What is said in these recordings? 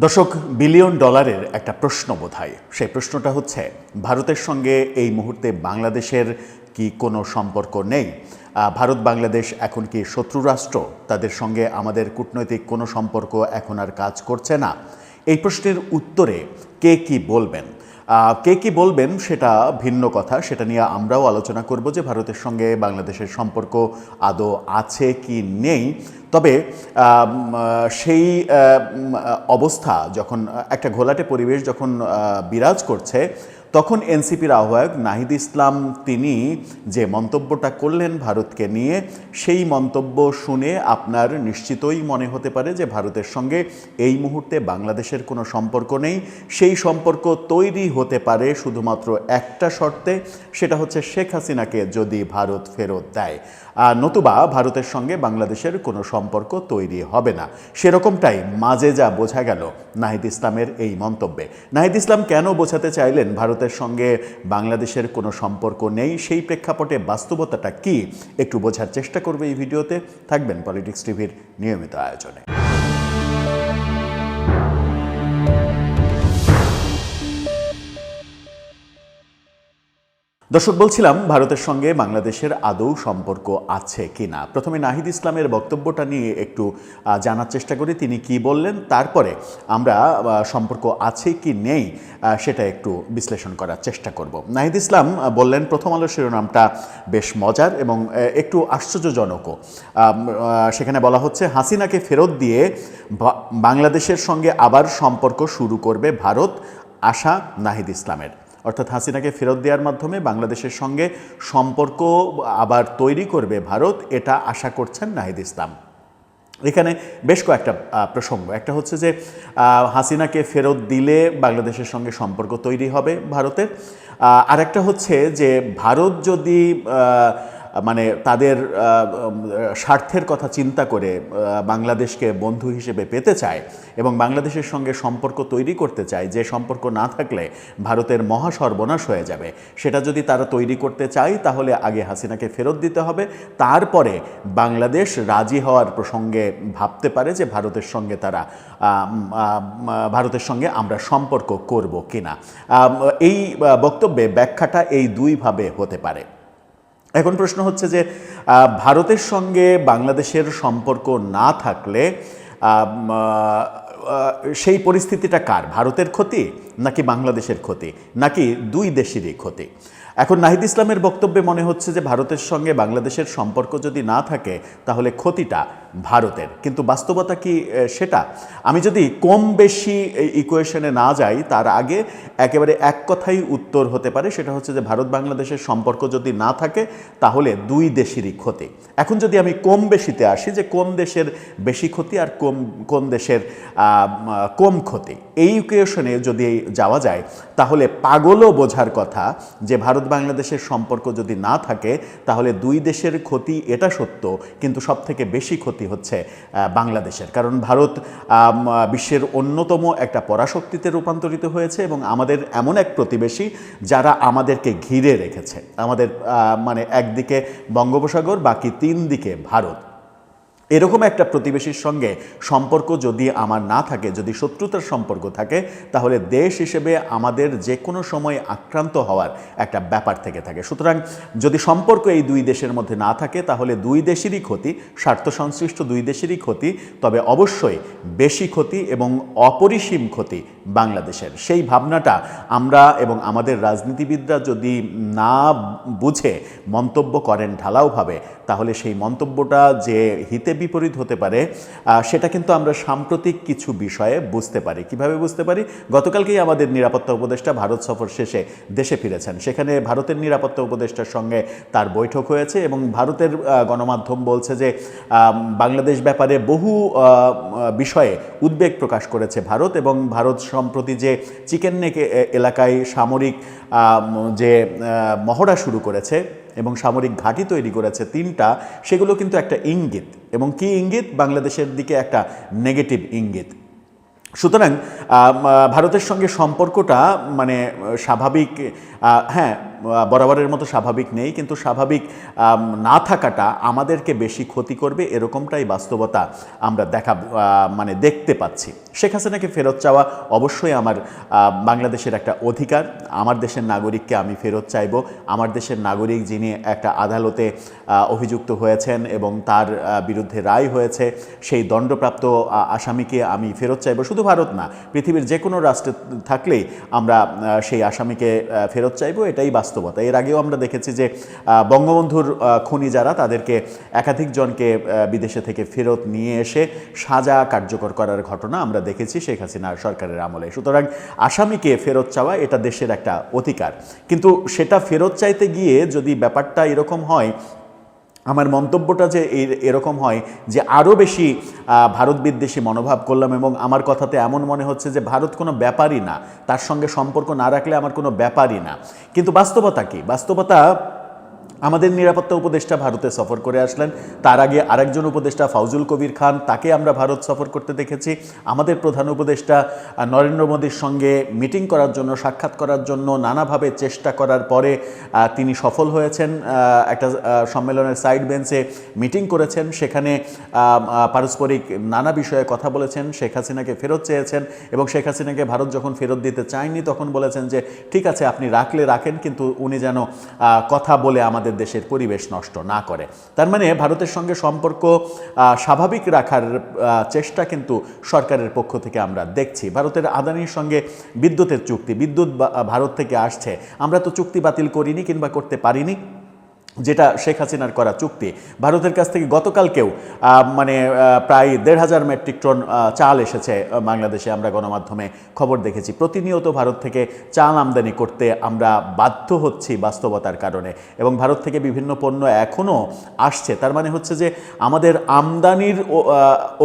দশক বিলিয়ন ডলারের একটা প্রশ্ন বোধহয়। সেই প্রশ্নটা হচ্ছে, ভারতের সঙ্গে এই মুহূর্তে বাংলাদেশের কি কোনো সম্পর্ক নেই? ভারত, বাংলাদেশ এখন কি শত্রু রাষ্ট্র? তাদের সঙ্গে আমাদের কূটনৈতিক কোনো সম্পর্ক এখন আর কাজ করছে না? এই প্রশ্নের উত্তরে কে কি বলবেন? কে কি বলবেন সেটা ভিন্ন কথা। সেটা নিয়ে আমরাও আলোচনা করব যে ভারতের সঙ্গে বাংলাদেশের সম্পর্ক আদৌ আছে কি নেই। তবে সেই অবস্থা যখন, একটা ঘোলাটে পরিবেশ যখন বিরাজ করছে তখন এনসিপির আহ্বায়ক নাহিদ ইসলাম তিনি যে মন্তব্যটা করলেন ভারতকে নিয়ে, সেই মন্তব্য শুনে আপনার নিশ্চিতই মনে হতে পারে যে ভারতের সঙ্গে এই মুহূর্তে বাংলাদেশের কোনো সম্পর্ক নেই। সেই সম্পর্ক তৈরি হতে পারে শুধুমাত্র একটা শর্তে, সেটা হচ্ছে শেখ হাসিনাকে যদি ভারত ফেরত দেয়। নতুবা ভারতের সঙ্গে বাংলাদেশের কোনো সম্পর্ক তৈরি হবে না। সেরকমটাই মাঝে যা বোঝা গেল নাহিদ ইসলামের এই মন্তব্যে। নাহিদ ইসলাম কেন বোঝাতে চাইলেন ভারতের সঙ্গে বাংলাদেশের কোনো সম্পর্ক নেই, সেই প্রেক্ষাপটে বাস্তবতাটা কি? একটু বোঝার চেষ্টা করবে এই ভিডিওতে। থাকবেন পলিটিক্স টিভির নিয়মিত আয়োজনে। দর্শক, বলছিলাম ভারতের সঙ্গে বাংলাদেশের আদৌ সম্পর্ক আছে কি না প্রথমে নাহিদ ইসলামের বক্তব্যটা নিয়ে একটু জানার চেষ্টা করি, তিনি কি বললেন, তারপরে আমরা সম্পর্ক আছে কি নেই সেটা একটু বিশ্লেষণ করার চেষ্টা করব। নাহিদ ইসলাম বললেন প্রথম আলো শিরোনামটা বেশ মজার এবং একটু আশ্চর্যজনকও। সেখানে বলা হচ্ছে, হাসিনাকে ফেরত দিয়ে বাংলাদেশের সঙ্গে আবার সম্পর্ক শুরু করবে ভারত, আশা নাহিদ ইসলামের। অর্থাৎ হাসিনাকে ফেরত দেওয়ার মাধ্যমে বাংলাদেশের সঙ্গে সম্পর্ক আবার তৈরি করবে ভারত, এটা আশা করছেন নাহিদ ইসলাম। এখানে বেশ কয়েকটা প্রসঙ্গ। একটা হচ্ছে যে হাসিনাকে ফেরত দিলে বাংলাদেশের সঙ্গে সম্পর্ক তৈরি হবে ভারতের। আরেকটা হচ্ছে যে, ভারত যদি মানে তাদের স্বার্থের কথা চিন্তা করে বাংলাদেশকে বন্ধু হিসেবে পেতে চায় এবং বাংলাদেশের সঙ্গে সম্পর্ক তৈরি করতে চায়, যে সম্পর্ক না থাকলে ভারতের মহা সর্বনাশ হয়ে যাবে। সেটা যদি তারা তৈরি করতে চায়, তাহলে আগে হাসিনাকে ফেরত দিতে হবে। তারপরে বাংলাদেশ রাজি হওয়ার প্রসঙ্গে ভাবতে পারে যে ভারতের সঙ্গে তারা ভারতের সঙ্গে আমরা সম্পর্ক করব কিনা। এই বক্তব্যে ব্যাখ্যাটা এই দুইভাবে হতে পারে। এখন প্রশ্ন হচ্ছে যে ভারতের সঙ্গে বাংলাদেশের সম্পর্ক না থাকলে সেই পরিস্থিতিটা কার? ভারতের ক্ষতি নাকি বাংলাদেশের ক্ষতি? নাকি দুই দেশেরই ক্ষতি? এখন নাহিদ ইসলামের বক্তব্যে মনে হচ্ছে যে ভারতের সঙ্গে বাংলাদেশের সম্পর্ক যদি না থাকে, তাহলে ক্ষতিটা ভারতের। কিন্তু বাস্তবতা কি সেটা? আমি যদি কম বেশি ইকুয়েশনে না যাই, তার আগে একেবারে এক কথাই উত্তর হতে পারে, সেটা হচ্ছে যে ভারত বাংলাদেশের সম্পর্ক যদি না থাকে, তাহলে দুই দেশেরই ক্ষতি। এখন যদি আমি কম বেশিতে আসি, যে কোন দেশের বেশি ক্ষতি আর কম কোন দেশের কম ক্ষতি, এই ইকুয়েশনে যদি যাওয়া যায়, তাহলে পাগলও বোঝার কথা যে ভারত বাংলাদেশের সম্পর্ক যদি না থাকে, তাহলে দুই দেশের ক্ষতি এটা সত্য, কিন্তু সব থেকে বেশি ক্ষতি হচ্ছে বাংলাদেশের। কারণ ভারত বিশ্বের অন্যতম একটা পরাশক্তিতে রূপান্তরিত হয়েছে এবং আমাদের এমন এক প্রতিবেশী যারা আমাদেরকে ঘিরে রেখেছে। আমাদের মানে একদিকে বঙ্গোপসাগর, বাকি তিন দিকে ভারত। এরকম একটা প্রতিবেশীর সঙ্গে সম্পর্ক যদি আমার না থাকে, যদি শত্রুতার সম্পর্ক থাকে, তাহলে দেশ হিসেবে আমাদের যে কোনো সময় আক্রান্ত হওয়ার একটা ব্যাপার থেকে থাকে। সুতরাং যদি সম্পর্ক এই দুই দেশের মধ্যে না থাকে, তাহলে দুই দেশেরই ক্ষতি স্বার্থ সংশ্লিষ্ট দুই দেশেরই ক্ষতি, তবে অবশ্যই বেশি ক্ষতি এবং অপরিসীম ক্ষতি বাংলাদেশের। সেই ভাবনাটা আমরা এবং আমাদের রাজনীতিবিদরা যদি না বুঝে মন্তব্য করেন ঢালাওভাবে, তাহলে সেই মন্তব্যটা যে হিতে বিপরীত হতে পারে সেটা কিন্তু আমরা সাম্প্রতিক কিছু বিষয়ে বুঝতে পারি। কীভাবে বুঝতে পারি? গতকালকেই আমাদের নিরাপত্তা উপদেষ্টা ভারত সফর শেষে দেশে ফিরেছেন। সেখানে ভারতের নিরাপত্তা উপদেষ্টার সঙ্গে তার বৈঠক হয়েছে এবং ভারতের গণমাধ্যম বলছে যে বাংলাদেশ ব্যাপারে বহু বিষয়ে উদ্বেগ প্রকাশ করেছে ভারত এবং ভারত সম্প্রতি যে চিকেন নেক এলাকায় সামরিক যে মহড়া শুরু করেছে এবং সামরিক ঘাঁটি তৈরি করেছে তিনটা, সেগুলো কিন্তু একটা ইঙ্গিত। এবং কি ইঙ্গিত? বাংলাদেশের দিকে একটা নেগেটিভ ইঙ্গিত। সুতরাং ভারতের সঙ্গে সম্পর্কটা মানে স্বাভাবিক হ্যাঁ বরাবরের মতো স্বাভাবিক নেই, কিন্তু স্বাভাবিক না থাকাটা আমাদেরকে বেশি ক্ষতি করবে, এরকমটাই বাস্তবতা আমরা দেখা মানে দেখতে পাচ্ছি। শেখ হাসিনাকে ফেরত চাওয়া অবশ্যই আমার বাংলাদেশের একটা অধিকার। আমার দেশের নাগরিককে আমি ফেরত চাইব। আমার দেশের নাগরিক যিনি একটা আদালতে অভিযুক্ত হয়েছেন এবং তার বিরুদ্ধে রায় হয়েছে, সেই দণ্ডপ্রাপ্ত আসামিকে আমি ফেরত চাইব। শুধু ভারত না, পৃথিবীর যে কোনো রাষ্ট্রে থাকলেই আমরা সেই আসামিকে ফেরত চাইব, এটাই বাস্তবতা। এর আগেও আমরা দেখেছি যে বঙ্গবন্ধুর খুনি যারা, তাদেরকে একাধিক জনকে বিদেশে থেকে ফেরত নিয়ে এসে সাজা কার্যকর করার ঘটনা আমরা দেখেছি শেখ হাসিনা সরকারের আমলে। সুতরাং আসামিকে ফেরত চাওয়া, এটা দেশের একটা অধিকার। কিন্তু সেটা ফেরত চাইতে গিয়ে যদি ব্যাপারটা এরকম হয় আমার মন্তব্যটা যে এরকম হয় যে আরও বেশি ভারত বিদ্বেষী মনোভাব করলাম এবং আমার কথাতে এমন মনে হচ্ছে যে ভারত কোনো ব্যাপারই না। তার সঙ্গে সম্পর্ক না রাখলে আমার কোনো ব্যাপারই না। কিন্তু বাস্তবতা কি? বাস্তবতা আমাদের নিরাপত্তা উপদেষ্টা ভারতে সফর করে আসলেন। তার আগে আরেকজন উপদেষ্টা ফাউজুল কবির খান, তাকে আমরা ভারত সফর করতে দেখেছি। আমাদের প্রধান উপদেষ্টা নরেন্দ্র মোদীর সঙ্গে মিটিং করার জন্য, সাক্ষাৎ করার জন্য নানাভাবে চেষ্টা করার পরে তিনি সফল হয়েছেন। একটা সম্মেলনের সাইড বেঞ্চে মিটিং করেছেন। সেখানে পারস্পরিক নানা বিষয়ে কথা বলেছেন। শেখ হাসিনাকে ফেরত চেয়েছেন এবং শেখ হাসিনাকে ভারত যখন ফেরত দিতে চায়নি, তখন বলেছেন যে, ঠিক আছে, আপনি রাখলে রাখেন, কিন্তু উনি যেন কথা বলে আমাদের দেশের পরিবেশ নষ্ট না করে। তার মানে ভারতের সঙ্গে সম্পর্ক স্বাভাবিক রাখার চেষ্টা কিন্তু সরকারের পক্ষ থেকে আমরা দেখছি। ভারতের আদানির সঙ্গে বিদ্যুতের চুক্তি, বিদ্যুৎ ভারত থেকে আসছে। আমরা তো চুক্তি বাতিল করিনি কিংবা করতে পারিনি। যেটা শেখ হাসিনার করা চুক্তি। ভারতের কাছ থেকে গতকালকেও মানে প্রায় দেড় হাজার মেট্রিক টন চাল এসেছে বাংলাদেশে আমরা গণমাধ্যমে খবর দেখেছি। প্রতিনিয়ত ভারত থেকে চাল আমদানি করতে আমরা বাধ্য হচ্ছি বাস্তবতার কারণে। এবং ভারত থেকে বিভিন্ন পণ্য এখনও আসছে। তার মানে হচ্ছে যে, আমাদের আমদানির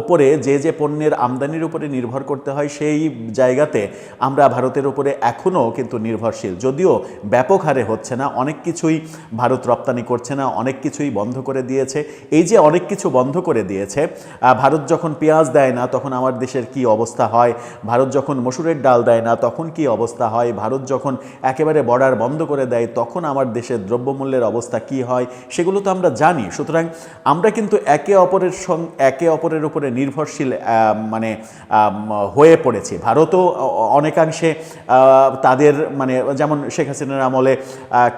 ওপরে যে যে পণ্যের আমদানির উপরে নির্ভর করতে হয়, সেই জায়গাতে আমরা ভারতের উপরে এখনও কিন্তু নির্ভরশীল। যদিও ব্যাপক হারে হচ্ছে না, অনেক কিছুই ভারত রপ্তানি করছে না, অনেক কিছুই বন্ধ করে দিয়েছে। এই যে অনেক কিছু বন্ধ করে দিয়েছে ভারত যখন পেঁয়াজ দেয় না, তখন আমার দেশের কি অবস্থা হয়? ভারত যখন মসুরের ডাল দেয় না, তখন কি অবস্থা হয়? ভারত যখন একেবারে বর্ডার বন্ধ করে দেয়, তখন আমার দেশের দ্রব্যমূল্যের অবস্থা কি হয়? সেগুলো তো আমরা জানি। সুতরাং আমরা কিন্তু একে অপরের সঙ্গে একে অপরের উপরে নির্ভরশীল মানে হয়ে পড়েছি। ভারতও অনেকাংশে তাদের মানে যেমন শেখ হাসিনার আমলে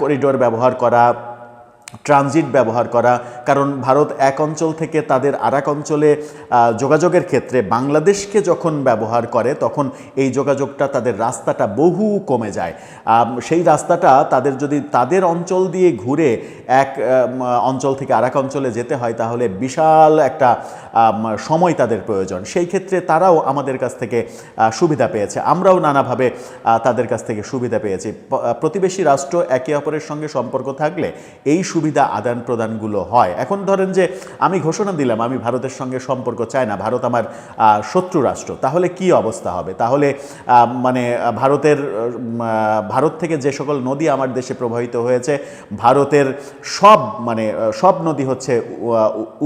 করিডোর ব্যবহার করা ট্রানজিট ব্যবহার করা, কারণ ভারত এক অঞ্চল থেকে তাদের আর এক অঞ্চলে যোগাযোগের ক্ষেত্রে বাংলাদেশকে যখন ব্যবহার করে, তখন এই যোগাযোগটা তাদের রাস্তাটা বহু কমে যায়। সেই রাস্তাটা তাদের যদি তাদের অঞ্চল দিয়ে ঘুরে এক অঞ্চল থেকে আর এক অঞ্চলে যেতে হয়, তাহলে বিশাল একটা সময় তাদের প্রয়োজন। সেই ক্ষেত্রে তারাও আমাদের কাছ থেকে সুবিধা পেয়েছে। আমরাও নানাভাবে তাদের কাছ থেকে সুবিধা পেয়েছি। প্রতিবেশী রাষ্ট্র একে অপরের সঙ্গে সম্পর্ক থাকলে এই সুবিধা আদান প্রদানগুলো হয়। এখন ধরেন যে আমি ঘোষণা দিলাম, আমি ভারতের সঙ্গে সম্পর্ক চাই না, ভারত আমার শত্রু রাষ্ট্র, তাহলে কি অবস্থা হবে? তাহলে মানে ভারতের ভারত থেকে যে সকল নদী আমার দেশে প্রবাহিত হয়েছে, ভারতের সব মানে সব নদী হচ্ছে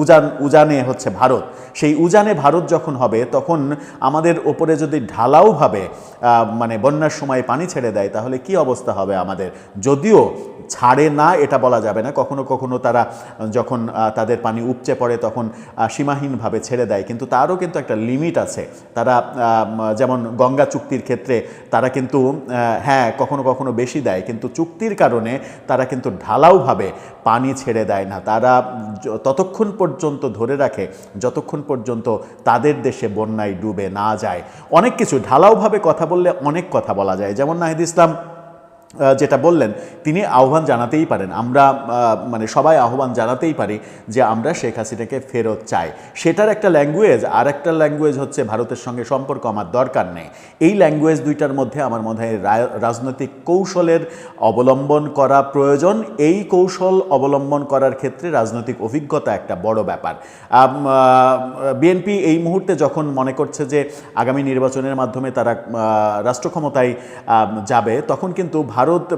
উজান, উজানে হচ্ছে ভারত। সেই উজানে ভারত যখন হবে, তখন আমাদের ওপরে যদি ঢালাওভাবে মানে বন্যার সময় পানি ছেড়ে দেয়, তাহলে কি অবস্থা হবে আমাদের? যদিও ছাড়ে না, এটা বলা যাবে না কখনো কখনো তারা যখন তাদের পানি উপচে পড়ে তখন সীমাহীনভাবে ছেড়ে দেয়। কিন্তু তারও কিন্তু একটা লিমিট আছে। তারা যেমন গঙ্গা চুক্তির ক্ষেত্রে তারা কিন্তু হ্যাঁ কখনো কখনো বেশি দেয়। কিন্তু চুক্তির কারণে তারা কিন্তু ঢালাওভাবে পানি ছেড়ে দেয় না। তারা ততক্ষণ পর্যন্ত ধরে রাখে, যতক্ষণ পর্যন্ত তাদের দেশে বন্যায় ডুবে না যায়। অনেক কিছু ঢালাওভাবে কথা বললে অনেক কথা বলা যায়। যেমন নাহিদ ইসলাম যেটা বললেন, তিনি আহ্বান জানাতেই পারেন। আমরা মানে সবাই আহ্বান জানাতেই পারি যে আমরা শেখ হাসিনাকে ফেরত চাই। সেটার একটা ল্যাঙ্গুয়েজ আর একটা ল্যাঙ্গুয়েজ হচ্ছে ভারতের সঙ্গে সম্পর্ক আমার দরকার নেই। এই ল্যাঙ্গুয়েজ দুইটার মধ্যে আমার মনে হয় রাজনৈতিক কৌশলের অবলম্বন করা প্রয়োজন। এই কৌশল অবলম্বন করার ক্ষেত্রে রাজনৈতিক অভিজ্ঞতা একটা বড় ব্যাপার। বিএনপি এই মুহূর্তে যখন মনে করছে যে আগামী নির্বাচনের মাধ্যমে তারা রাষ্ট্র ক্ষমতায় যাবে, তখন কিন্তু ভারত ভারত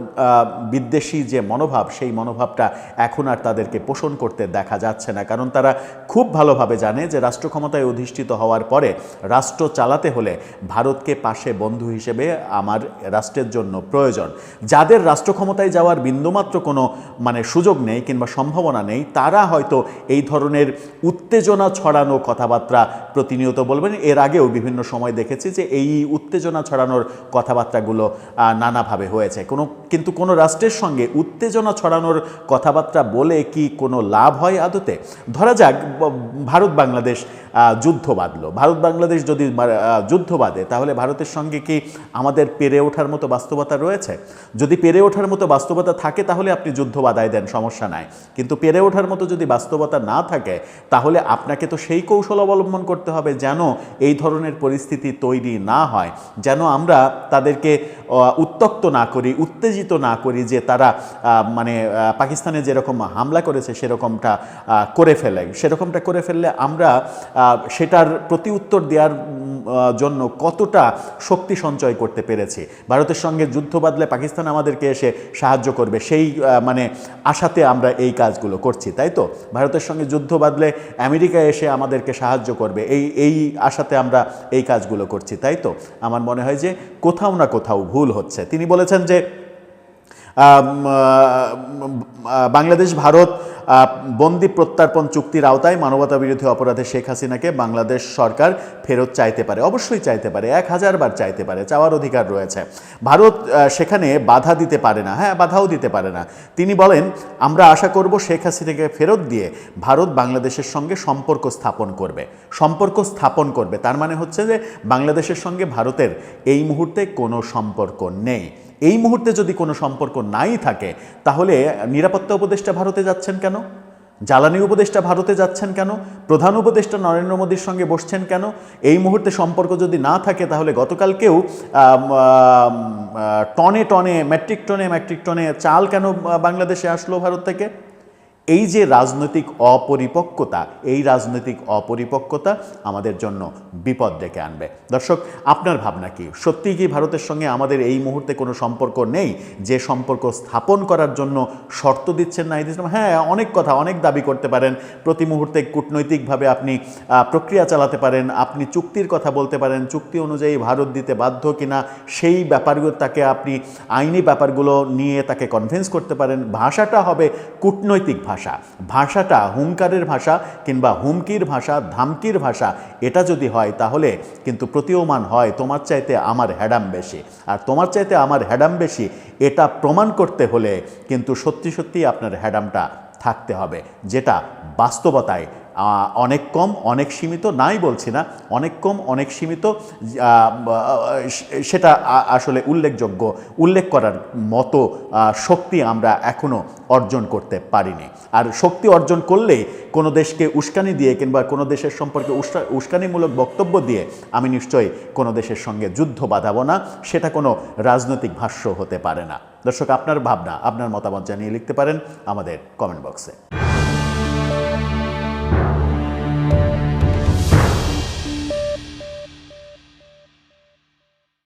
বিদ্বেষী যে মনোভাব, সেই মনোভাবটা এখন আর তাদেরকে পোষণ করতে দেখা যাচ্ছে না। কারণ তারা খুব ভালোভাবে জানে যে রাষ্ট্র ক্ষমতায় অধিষ্ঠিত হওয়ার পরে রাষ্ট্র চালাতে হলে ভারতকে পাশে বন্ধু হিসেবে আমার রাষ্ট্রের জন্য প্রয়োজন। যাদের রাষ্ট্র ক্ষমতায় যাওয়ার বিন্দুমাত্র কোনো মানে সুযোগ নেই কিংবা সম্ভাবনা নেই, তারা হয়তো এই ধরনের উত্তেজনা ছড়ানো কথাবার্তা প্রতিনিয়ত বলবেন। এর আগেও বিভিন্ন সময় দেখেছি যে এই উত্তেজনা ছড়ানোর কথাবার্তাগুলো নানাভাবে হয়েছে। কোনো, কিন্তু কোনো রাষ্ট্রের সঙ্গে উত্তেজনা ছড়ানোর কথাবার্তা বলে কি কোনো লাভ হয় আদতে? ধরা যাক ভারত, বাংলাদেশ যুদ্ধ বাঁধলো। ভারত বাংলাদেশ যদি যুদ্ধ বাঁধে, তাহলে ভারতের সঙ্গে কি আমাদের পেরে ওঠার মতো বাস্তবতা রয়েছে? যদি পেরে ওঠার মতো বাস্তবতা থাকে, তাহলে আপনি যুদ্ধ বাধায় দেন, সমস্যা নাই। কিন্তু পেরে ওঠার মতো যদি বাস্তবতা না থাকে, তাহলে আপনাকে তো সেই কৌশল অবলম্বন করতে হবে যেন এই ধরনের পরিস্থিতি তৈরি না হয়, যেন আমরা তাদেরকে উত্তক্ত না করি, উত্তেজিত না করি যে তারা মানে পাকিস্তানে যেরকম হামলা করেছে, সেরকমটা করে ফেলে। সেরকমটা করে ফেললে আমরা সেটার প্রতি উত্তর দেওয়ার জন্য কতটা শক্তি সঞ্চয় করতে পেরেছি। ভারতের সঙ্গে যুদ্ধ বাদলে পাকিস্তান আমাদেরকে এসে সাহায্য করবে। সেই মানে আশাতে আমরা এই কাজগুলো করছি, তাই তো? ভারতের সঙ্গে যুদ্ধ বাদলে আমেরিকা এসে আমাদেরকে সাহায্য করবে। এই এই আশাতে আমরা এই কাজগুলো করছি, তাই তো? আমার মনে হয় যে কোথাও না কোথাও ভুল হচ্ছে। তিনি বলেছেন যে বাংলাদেশ, ভারত বন্দি প্রত্যার্পণ চুক্তির আওতায় মানবতা বিরোধী অপরাধে শেখ হাসিনাকে বাংলাদেশ সরকার ফেরত চাইতে পারে, অবশ্যই চাইতে পারে, এক হাজার বার চাইতে পারে, চাওয়ার অধিকার রয়েছে। ভারত সেখানে বাধা দিতে পারে না হ্যাঁ বাধাও দিতে পারে না। তিনি বলেন, আমরা আশা করব শেখ হাসিনাকে ফেরত দিয়ে ভারত বাংলাদেশের সঙ্গে সম্পর্ক স্থাপন করবে। সম্পর্ক স্থাপন করবে, তার মানে হচ্ছে যে বাংলাদেশের সঙ্গে ভারতের এই মুহূর্তে কোনো সম্পর্ক নেই। এই মুহূর্তে যদি কোনো সম্পর্ক নাই থাকে, তাহলে নিরাপত্তা উপদেষ্টা ভারতে যাচ্ছেন কেন? জ্বালানি উপদেষ্টা ভারতে যাচ্ছেন কেন? প্রধান উপদেষ্টা নরেন্দ্র মোদীর সঙ্গে বসছেন কেন? এই মুহূর্তে সম্পর্ক যদি না থাকে, তাহলে গতকালকেও টনে টনে, মেট্রিক টনে ম্যাট্রিক টনে চাল কেন বাংলাদেশে আসলো ভারত থেকে? এই যে রাজনৈতিক অপরিপক্কতা, এই রাজনৈতিক অপরিপক্কতা আমাদের জন্য বিপদ ডেকে আনবে। দর্শক, আপনার ভাবনা কি? সত্যি কি ভারতের সঙ্গে আমাদের এই মুহূর্তে কোনো সম্পর্ক নেই? যে সম্পর্ক স্থাপন করার জন্য শর্ত দিচ্ছেন না ইসলাম হ্যাঁ অনেক কথা, অনেক দাবি করতে পারেন। প্রতি মুহূর্তে কূটনৈতিকভাবে আপনি প্রক্রিয়া চালাতে পারেন। আপনি চুক্তির কথা বলতে পারেন। চুক্তি অনুযায়ী ভারত দিতে বাধ্য কিনা, সেই ব্যাপারগুলো তাকে আপনি আইনি ব্যাপারগুলো নিয়ে তাকে কনভিন্স করতে পারেন। ভাষাটা হবে কূটনৈতিক ভাষা। ভাষাটা হুঙ্কারের ভাষা কিংবা হুমকির ভাষা, ধামকির ভাষা, এটা যদি হয় তাহলে কিন্তু প্রতীয়মান হয় তোমার চাইতে আমার হ্যাডাম বেশি। আর তোমার চাইতে আমার হ্যাডাম বেশি, এটা প্রমাণ করতে হলে কিন্তু সত্যি সত্যি আপনার হ্যাডামটা থাকতে হবে, যেটা বাস্তবতায় অনেক কম, অনেক সীমিত, নাই বলছি না, অনেক কম, অনেক সীমিত সেটা আসলে উল্লেখযোগ্য, উল্লেখ করার মতো শক্তি আমরা এখনও অর্জন করতে পারিনি। আর শক্তি অর্জন করলে কোনো দেশকে উস্কানি দিয়ে কিংবা কোনো দেশের সম্পর্কে উস্কা- উস্কানিমূলক বক্তব্য দিয়ে আমি নিশ্চয়ই কোনো দেশের সঙ্গে যুদ্ধ বাঁধাবো না, সেটা কোনো রাজনৈতিক ভাষ্য হতে পারে না। দর্শক, আপনার ভাবনা, আপনার মতামত জানিয়ে লিখতে পারেন আমাদের কমেন্ট বক্সে